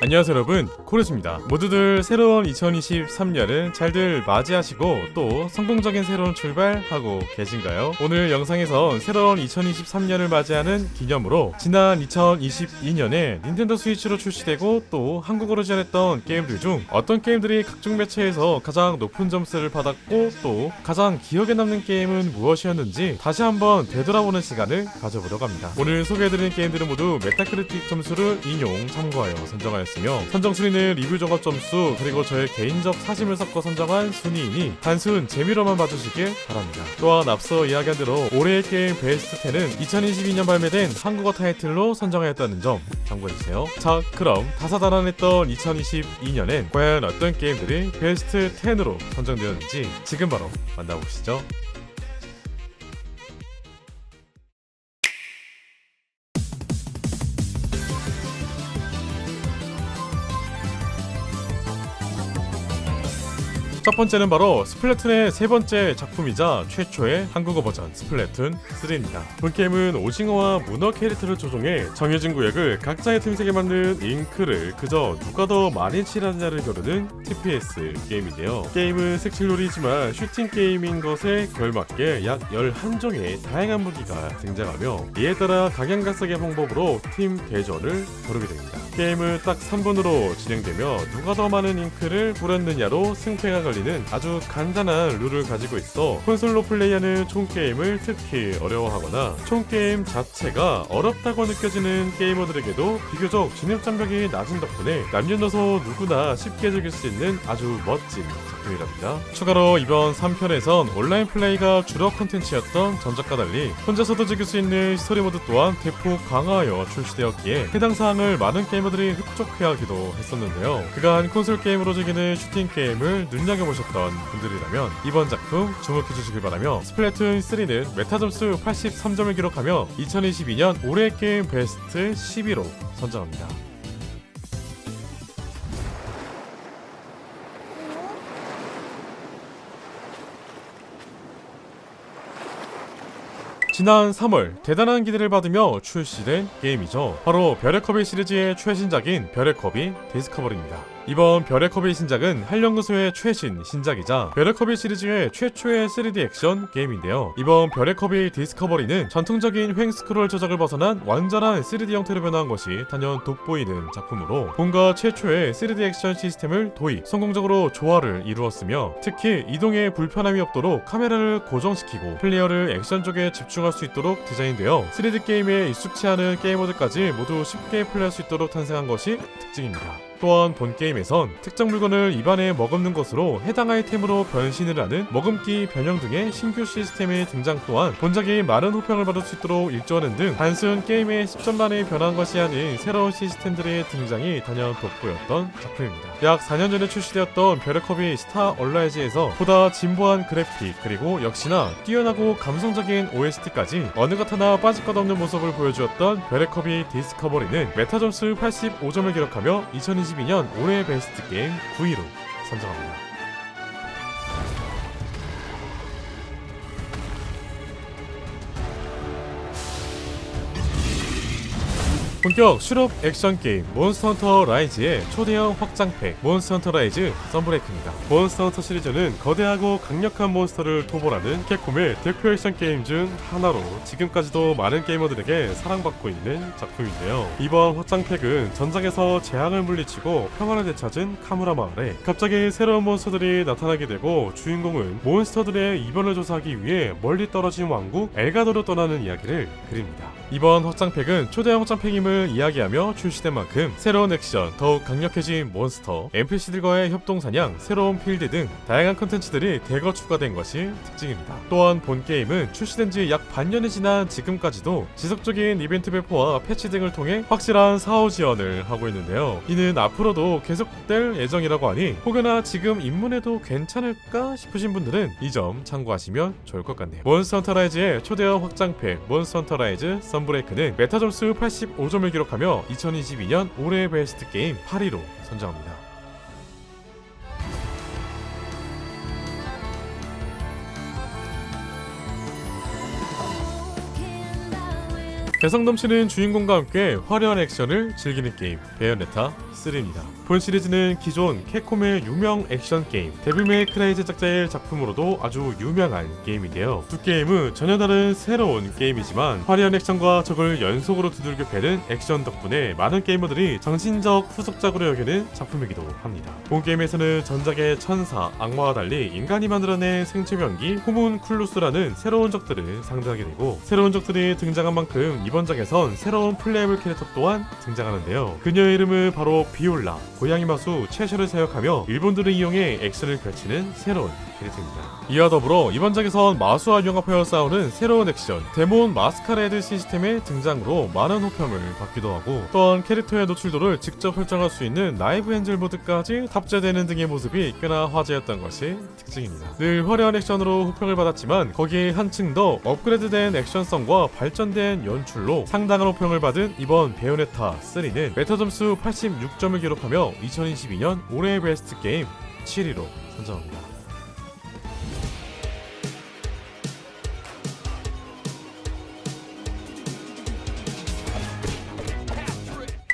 안녕하세요 여러분. 코르스입니다. 모두들 새로운 2023년은 잘들 맞이하시고 또 성공적인 새로운 출발하고 계신가요? 오늘 영상에선 새로운 2023년을 맞이하는 기념으로 지난 2022년에 닌텐도 스위치로 출시되고 또 한국어로 지원했던 게임들 중 어떤 게임들이 각종 매체에서 가장 높은 점수를 받았고 또 가장 기억에 남는 게임은 무엇이었는지 다시 한번 되돌아보는 시간을 가져보려고 합니다. 오늘 소개해드린 게임들은 모두 메타크리틱 점수를 인용 참고하여 선정하였습니다 선정 순위는 리뷰 종합 점수 그리고 저의 개인적 사심을 섞어 선정한 순위이니 단순 재미로만 봐주시길 바랍니다. 또한 앞서 이야기한 대로 올해의 게임 베스트 10은 2022년 발매된 한국어 타이틀로 선정하였다는 점 참고해주세요. 자 그럼 다사다난했던 2022년엔 과연 어떤 게임들이 베스트 10으로 선정되었는지 지금 바로 만나보시죠. 첫 번째는 바로 스플래툰의 세 번째 작품이자 최초의 한국어 버전 스플래툰 3입니다. 본 게임은 오징어와 문어 캐릭터를 조종해 정해진 구역을 각자의 틈새에 맞는 잉크를 그저 누가 더 많이 칠하느냐를 겨루는 TPS 게임인데요. 게임은 색칠놀이지만 슈팅 게임인 것에 걸맞게 약 11종의 다양한 무기가 등장하며 이에 따라 각양각색의 방법으로 팀 대전을 겨루게 됩니다. 게임은 딱 3분으로 진행되며 누가 더 많은 잉크를 뿌렸느냐로 승패가 걸 리는 아주 간단한 룰을 가지고 있어 콘솔로 플레이하는 총게임을 특히 어려워하거나 총게임 자체가 어렵다고 느껴지는 게이머들에게도 비교적 진입 장벽이 낮은 덕분에 남녀노소 누구나 쉽게 즐길 수 있는 아주 멋진 작품이랍니다. 추가로 이번 3편에선 온라인 플레이가 주력 콘텐츠였던 전작과 달리 혼자서도 즐길 수 있는 스토리 모드 또한 대폭 강화하여 출시되었기에 해당 사항을 많은 게이머들이 흡족해하기도 했었는데요. 그간 콘솔 게임으로 즐기는 슈팅 게임을 눈여겨보셨던 분들이라면 이번 작품 주목해주시길 바라며 스플래툰 3는 메타 점수 83점을 기록하며 2022년 올해 게임 베스트 10위로 선정합니다. 지난 3월 대단한 기대를 받으며 출시된 게임이죠. 바로 별의 컵의 시리즈의 최신작인 별의 컵이 디스커버리입니다. 이번 별의 컵의 신작은 한령구소의 최신 신작이자 별의 컵의 시리즈의 최초의 3D 액션 게임인데요. 이번 별의 컵의 디스커버리는 전통적인 횡 스크롤 조작을 벗어난 완전한 3D 형태로 변화한 것이 단연 돋보이는 작품으로 본가 최초의 3D 액션 시스템을 도입, 성공적으로 조화를 이루었으며 특히 이동에 불편함이 없도록 카메라를 고정시키고 플레이어를 액션 쪽에 집중할 수 있도록 디자인되어 3D 게임에 익숙치 않은 게이머들까지 모두 쉽게 플레이할 수 있도록 탄생한 것이 특징입니다. 또한 본 게임에선 특정 물건을 입안에 머금는 것으로 해당 아이템으로 변신을 하는 머금기 변형 등의 신규 시스템의 등장 또한 본작이 많은 호평을 받을 수 있도록 일조하는 등 단순 게임의 10점 만에 변한 것이 아닌 새로운 시스템들의 등장이 단연 돋보였던 작품입니다. 약 4년 전에 출시되었던 별의컵이 스타 얼라이즈에서 보다 진보한 그래픽 그리고 역시나 뛰어나고 감성적인 OST까지 어느 것 하나 빠질 것 없는 모습을 보여주었던 별의컵이 디스커버리는 메타 점수 85점을 기록하며 2022년 올해 베스트 게임 9위로 선정합니다. 본격 실업 액션 게임 몬스터 헌터 라이즈의 초대형 확장팩 몬스터 헌터 라이즈 썬브레이크입니다. 몬스터 헌터 시리즈는 거대하고 강력한 몬스터를 토벌하는 캡콤의 대표 액션 게임 중 하나로 지금까지도 많은 게이머들에게 사랑받고 있는 작품인데요. 이번 확장팩은 전작에서 재앙을 물리치고 평화를 되찾은 카무라 마을에 갑자기 새로운 몬스터들이 나타나게 되고 주인공은 몬스터들의 이변을 조사하기 위해 멀리 떨어진 왕국 엘가도로 떠나는 이야기를 그립니다. 이번 확장팩은 초대형 확장팩임을 이야기하며 출시된 만큼 새로운 액션, 더욱 강력해진 몬스터, NPC들과의 협동 사냥, 새로운 필드 등 다양한 컨텐츠들이 대거 추가된 것이 특징입니다. 또한 본 게임은 출시된 지 약 반년이 지난 지금까지도 지속적인 이벤트 배포와 패치 등을 통해 확실한 사후 지원을 하고 있는데요. 이는 앞으로도 계속될 예정이라고 하니 혹여나 지금 입문해도 괜찮을까 싶으신 분들은 이 점 참고하시면 좋을 것 같네요. 몬스터 헌터 라이즈의 초대형 확장팩 몬스터 헌터 라이즈 썬브레이크는 메타 점수 85점을 기록하며 2022년 올해 베스트 게임 8위로 선정합니다. 개성 넘치는 주인공과 함께 화려한 액션을 즐기는 게임 베요네타 3입니다. 본 시리즈는 기존 캡콤의 유명 액션 게임 데빌 메이 크라이 제작자의 작품으로도 아주 유명한 게임인데요. 두 게임은 전혀 다른 새로운 게임이지만 화려한 액션과 적을 연속으로 두들겨 패는 액션 덕분에 많은 게이머들이 정신적 후속작으로 여기는 작품이기도 합니다. 본 게임에서는 전작의 천사, 악마와 달리 인간이 만들어낸 생체병기 호문 쿨루스라는 새로운 적들을 상대하게 되고 새로운 적들이 등장한 만큼 이번 작에선 새로운 플레이able 캐릭터 또한 등장하는데요. 그녀의 이름은 바로 비올라, 고양이 마수 채셔를 사용하며 일본들을 이용해 액션을 펼치는 새로운 캐릭터입니다. 이와 더불어 이번 작에선 마수와 융합하여 싸우는 새로운 액션 데몬 마스카레드 시스템의 등장으로 많은 호평을 받기도 하고 또한 캐릭터의 노출도를 직접 설정할 수 있는 라이브 엔젤 모드까지 탑재되는 등의 모습이 꽤나 화제였던 것이 특징입니다. 늘 화려한 액션으로 호평을 받았지만 거기에 한층 더 업그레이드된 액션성과 발전된 연출로 상당한 호평을 받은 이번 베요네타 3는 메타 점수 86점을 기록하며 2022년 올해의 베스트 게임 7위로 선정합니다.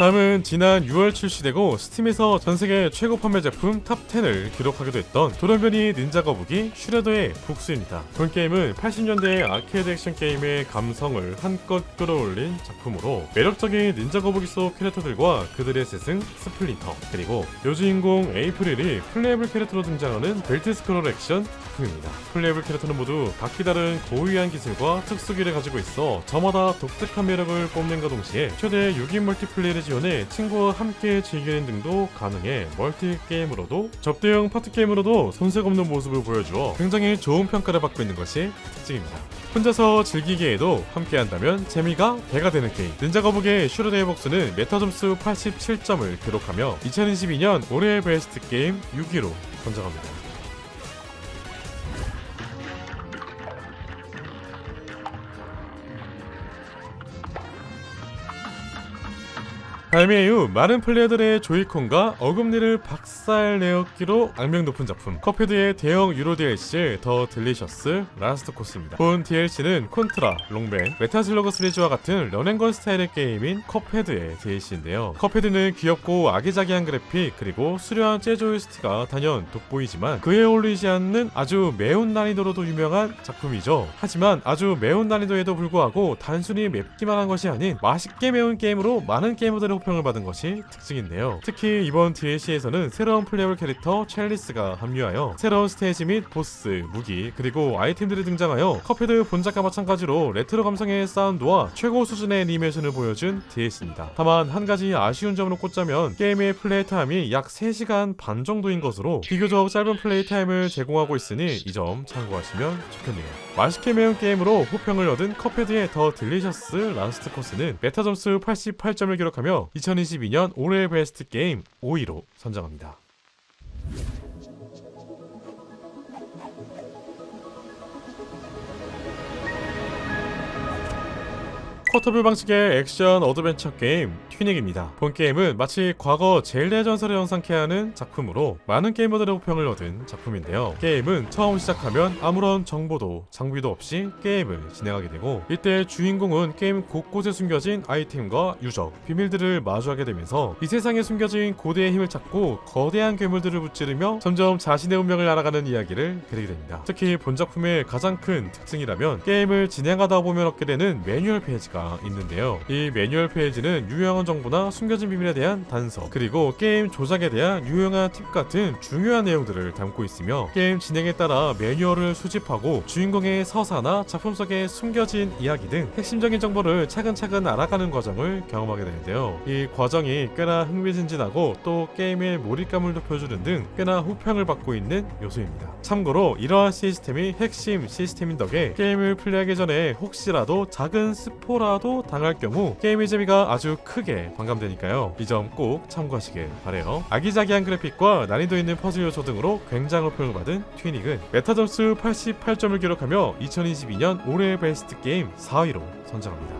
다음은 지난 6월 출시되고 스팀에서 전세계 최고 판매 제품 탑 10을 기록하기도 했던 돌연변이 닌자 거북이 슈레더의 복수입니다. 본 게임은 80년대 아케이드 액션 게임의 감성을 한껏 끌어올린 작품으로 매력적인 닌자 거북이 속 캐릭터들과 그들의 스승 스플린터 그리고 여주인공 에이프릴이 플레이블 캐릭터로 등장하는 벨트 스크롤 액션 작품입니다. 플레이블 캐릭터는 모두 각기 다른 고유한 기술과 특수기를 가지고 있어 저마다 독특한 매력을 뽐낸과 동시에 최대 6인 멀티플레이를 지원해 친구와 함께 즐기는 등도 가능해 멀티 게임으로도 접대형 파트 게임으로도 손색 없는 모습을 보여주어 굉장히 좋은 평가를 받고 있는 것이 특징입니다. 혼자서 즐기기에도 함께 한다면 재미가 배가 되는 게임. 닌자 거북의 슈르데의 복수는 메타 점수 87점을 기록하며 2022년 올해의 베스트 게임 6위로 선정합니다. 발매 이후 많은 플레이어들의 조이콘과 어금니를 박살내었기로 악명 높은 작품 컵헤드의 대형 유로 DLC 더 딜리셔스 라스트 코스입니다. 본 DLC는 콘트라, 롱벤, 메타슬러그 시리즈와 같은 런앤건 스타일의 게임인 컵헤드의 DLC인데요. 컵헤드는 귀엽고 아기자기한 그래픽 그리고 수려한 OST가 단연 돋보이지만 그에 어울리지 않는 아주 매운 난이도로도 유명한 작품이죠. 하지만 아주 매운 난이도에도 불구하고 단순히 맵기만 한 것이 아닌 맛있게 매운 게임으로 많은 게이머들의 호평을 받은 것이 특징인데요. 특히 이번 DLC에서는 새로운 플레이어블 캐릭터 첼리스가 합류하여 새로운 스테이지 및 보스, 무기, 그리고 아이템들이 등장하여 컵헤드 본작과 마찬가지로 레트로 감성의 사운드와 최고 수준의 애니메이션을 보여준 DLC입니다. 다만 한 가지 아쉬운 점으로 꽂자면 게임의 플레이 타임이 약 3시간 반 정도인 것으로 비교적 짧은 플레이 타임을 제공하고 있으니 이 점 참고하시면 좋겠네요. 맛있게 매운 게임으로 호평을 얻은 컵헤드의 더 딜리셔스 라스트 코스는 메타 점수 88점을 기록하며 2022년 올해의 베스트 게임 5위로 선정합니다. 쿼터뷰 방식의 액션 어드벤처 게임 튜닉입니다. 본 게임은 마치 과거 젤리의 전설을 연상케 하는 작품으로 많은 게이머들의 호평을 얻은 작품인데요. 게임은 처음 시작하면 아무런 정보도 장비도 없이 게임을 진행하게 되고 이때 주인공은 게임 곳곳에 숨겨진 아이템과 유적, 비밀들을 마주하게 되면서 이 세상에 숨겨진 고대의 힘을 찾고 거대한 괴물들을 무찌르며 점점 자신의 운명을 알아가는 이야기를 그리게 됩니다. 특히 본 작품의 가장 큰 특징이라면 게임을 진행하다 보면 얻게 되는 매뉴얼 페이지가 있는데요. 이 매뉴얼 페이지는 유용한 정보나 숨겨진 비밀에 대한 단서, 그리고 게임 조작에 대한 유용한 팁 같은 중요한 내용들을 담고 있으며 게임 진행에 따라 매뉴얼을 수집하고 주인공의 서사나 작품 속에 숨겨진 이야기 등 핵심적인 정보를 차근차근 알아가는 과정을 경험하게 되는데요. 이 과정이 꽤나 흥미진진하고 또 게임의 몰입감을 높여주는 등 꽤나 호평을 받고 있는 요소입니다. 참고로 이러한 시스템이 핵심 시스템인 덕에 게임을 플레이하기 전에 혹시라도 작은 스포라 도 당할 경우 게임의 재미가 아주 크게 반감되니까요. 이 점 꼭 참고하시길 바래요. 아기자기한 그래픽과 난이도 있는 퍼즐 요소 등으로 굉장한 호평을 받은 튜닉은 메타 점수 88점을 기록하며 2022년 올해의 베스트 게임 4위로 선정합니다.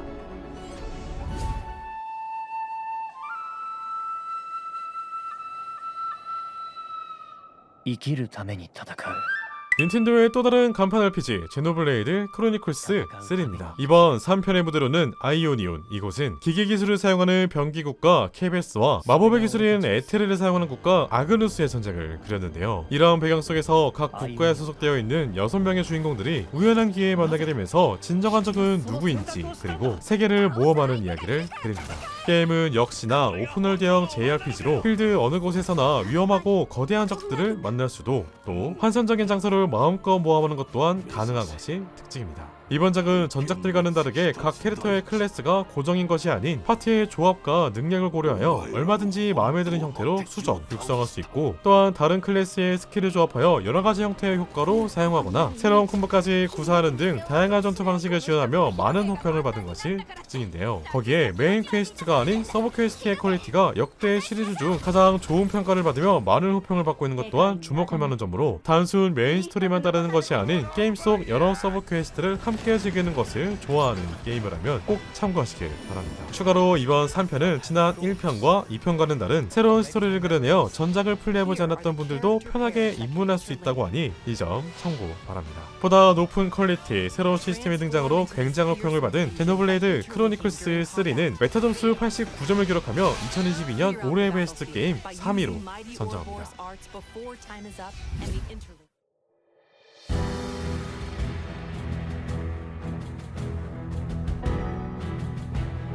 生きるために戦う 닌텐도의 또 다른 간판 RPG 제노블레이드 크로니클스 3입니다. 이번 3편의 무대로는 아이오니온 이곳은 기계 기술을 사용하는 병기 국가 케베스와 마법의 기술인 에테르를 사용하는 국가 아그누스의 전쟁을 그렸는데요. 이러한 배경 속에서 각 국가에 소속되어 있는 6명의 주인공들이 우연한 기회에 만나게 되면서 진정한 적은 누구인지 그리고 세계를 모험하는 이야기를 그립니다. 게임은 역시나 오픈월드형 JRPG로 필드 어느 곳에서나 위험하고 거대한 적들을 만날 수도 또 환상적인 장소를 마음껏 모험하는 것 또한 가능한 것이 특징입니다. 이번 작은 전작들과는 다르게 각 캐릭터의 클래스가 고정인 것이 아닌 파티의 조합과 능력을 고려하여 얼마든지 마음에 드는 형태로 수정, 육성할 수 있고 또한 다른 클래스의 스킬을 조합하여 여러 가지 형태의 효과로 사용하거나 새로운 콤보까지 구사하는 등 다양한 전투 방식을 지원하며 많은 호평을 받은 것이 특징인데요. 거기에 메인 퀘스트가 아닌 서브 퀘스트의 퀄리티가 역대 시리즈 중 가장 좋은 평가를 받으며 많은 호평을 받고 있는 것 또한 주목할 만한 점으로 단순 메인 스토리만 따르는 것이 아닌 게임 속 여러 서브 퀘스트를 함께 즐기는 것을 좋아하는 게임이라면 꼭 참고하시길 바랍니다. 추가로 이번 3편은 지난 1편과 2편과는 다른 새로운 스토리를 그려내어 전작을 플레이해보지 않았던 분들도 편하게 입문할 수 있다고 하니 이 점 참고 바랍니다. 보다 높은 퀄리티, 새로운 시스템의 등장으로 굉장한 호평을 받은 제노블레이드 크로니클스 3는 메타 점수 89점을 기록하며 2022년 올해의 베스트 게임 3위로 선정합니다.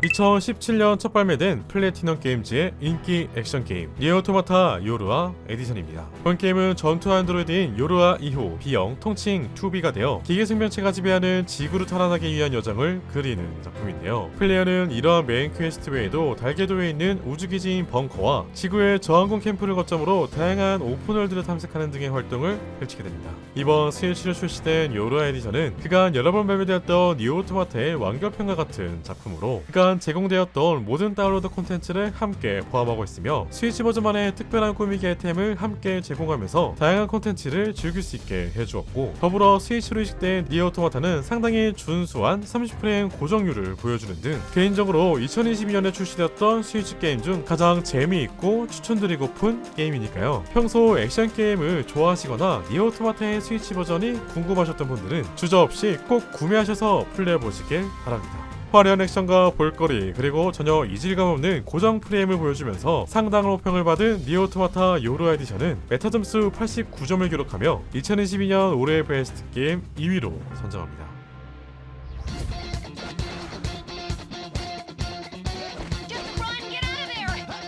(2017년) 첫 발매된 플래티넘 게임즈의 인기 액션 게임 니어토마타 요르아 에디션입니다. 본 게임은 전투 안드로이드인 요르아 2호 B형 통칭 2B가 되어 기계 생명체가 지배하는 지구를 탈환하기 위한 여정을 그리는 작품인데요. 플레이어는 이러한 메인 퀘스트 외에도 달궤도에 있는 우주기지인 벙커와 지구의 저항공 캠프를 거점으로 다양한 오픈월드를 탐색하는 등의 활동을 펼치게 됩니다. 이번 스위치로 출시된 요르아 에디션은 그간 여러 번 발매되었던 니오토마타의 완결편과 같은 작품으로 그간 제공되었던 모든 다운로드 콘텐츠를 함께 포함하고 있으며 스위치 버전만의 특별한 꾸미기 아이템을 함께 제공하면서 다양한 콘텐츠를 즐길 수 있게 해주었고 더불어 스위치로 이식된 니오토마타는 상당히 준수한 30프레임 고정률을 보여주는 등 개인적으로 2022년에 출시되었던 스위치 게임 중 가장 재미있고 추천드리고픈 게임이니까요. 평소 액션 게임을 좋아하시거나 니오토마타의 스위치 버전이 궁금하셨던 분들은 주저없이 꼭 구매하셔서 플레이해보시길 바랍니다 화려한 액션과 볼거리 그리고 전혀 이질감 없는 고정 프레임을 보여주면서 상당한 호평을 받은 니오토마타 요로 에디션은 메타 점수 89점을 기록하며 2022년 올해의 베스트 게임 2위로 선정합니다. Just run! Get out of there!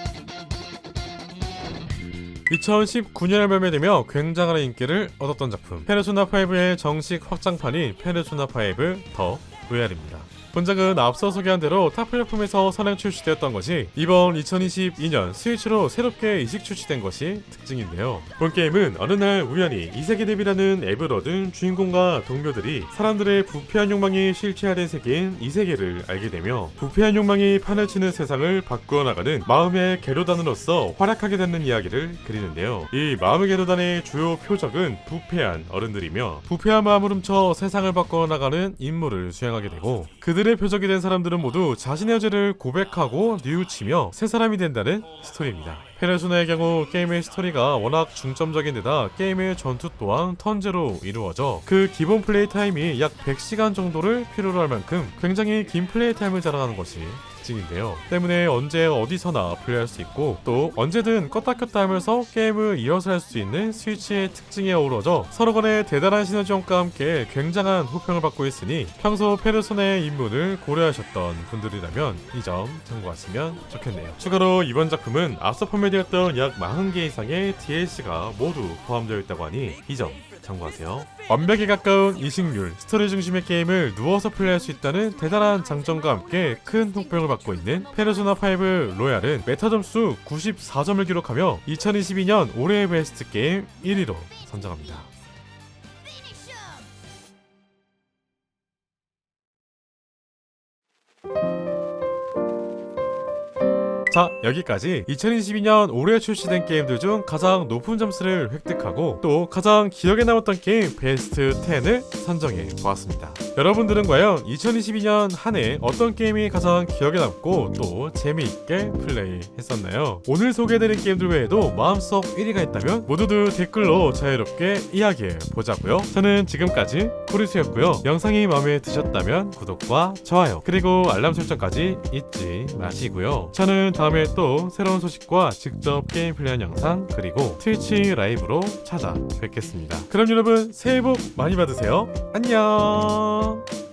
2019년에 발매되며 굉장한 인기를 얻었던 작품 페르소나 5의 정식 확장판인 페르소나 5더 로얄입니다. 본작은 앞서 소개한 대로 타 플랫폼에서 선행 출시되었던 것이 이번 2022년 스위치로 새롭게 이식 출시된 것이 특징인데요. 본 게임은 어느 날 우연히 이세계 대비라는 앱을 얻은 주인공과 동료들이 사람들의 부패한 욕망이 실체화된 세계인 이세계를 알게 되며 부패한 욕망이 판을 치는 세상을 바꾸어 나가는 마음의 계로단으로서 활약하게 되는 이야기를 그리는데요. 이 마음의 계로단의 주요 표적은 부패한 어른들이며 부패한 마음을 훔쳐 세상을 바꾸어 나가는 임무를 수행하게 되고 그들의 표적이 된 사람들은 모두 자신의 죄를 고백하고 뉘우치며 새 사람이 된다는 스토리입니다. 페르소나의 경우 게임의 스토리가 워낙 중점적인 데다 게임의 전투 또한 턴제로 이루어져 그 기본 플레이 타임이 약 100시간 정도를 필요로 할 만큼 굉장히 긴 플레이 타임을 자랑하는 것이 특징인데요. 때문에 언제 어디서나 플레이할 수 있고 또 언제든 껐다 켰다 하면서 게임을 이어서 할 수 있는 스위치의 특징에 어우러져 서로 간의 대단한 시너지원과 함께 굉장한 호평을 받고 있으니 평소 페르소나의 입문을 고려하셨던 분들이라면 이 점 참고하시면 좋겠네요. 추가로 이번 작품은 앞서 판매되었던 약 40개 이상의 DLC가 모두 포함되어 있다고 하니 이 점 참고하세요. 완벽에 가까운 이식률, 스토리 중심의 게임을 누워서 플레이할 수 있다는 대단한 장점과 함께 큰 호평을 받고 있는 페르소나 5 로얄은 메타 점수 94점을 기록하며 2022년 올해의 베스트 게임 1위로 선정합니다. 자, 여기까지 2022년 올해 출시된 게임들 중 가장 높은 점수를 획득하고 또 가장 기억에 남았던 게임 베스트 10을 선정해 보았습니다. 여러분들은 과연 2022년 한 해 어떤 게임이 가장 기억에 남고 또 재미있게 플레이했었나요? 오늘 소개해드린 게임들 외에도 마음속 1위가 있다면 모두들 댓글로 자유롭게 이야기해 보자고요. 저는 지금까지 코리스였고요. 영상이 마음에 드셨다면 구독과 좋아요 그리고 알람 설정까지 잊지 마시고요. 저는 다음에 또 새로운 소식과 직접 게임 플레이한 영상 그리고 트위치 라이브로 찾아뵙겠습니다. 그럼 여러분 새해 복 많이 받으세요. 안녕.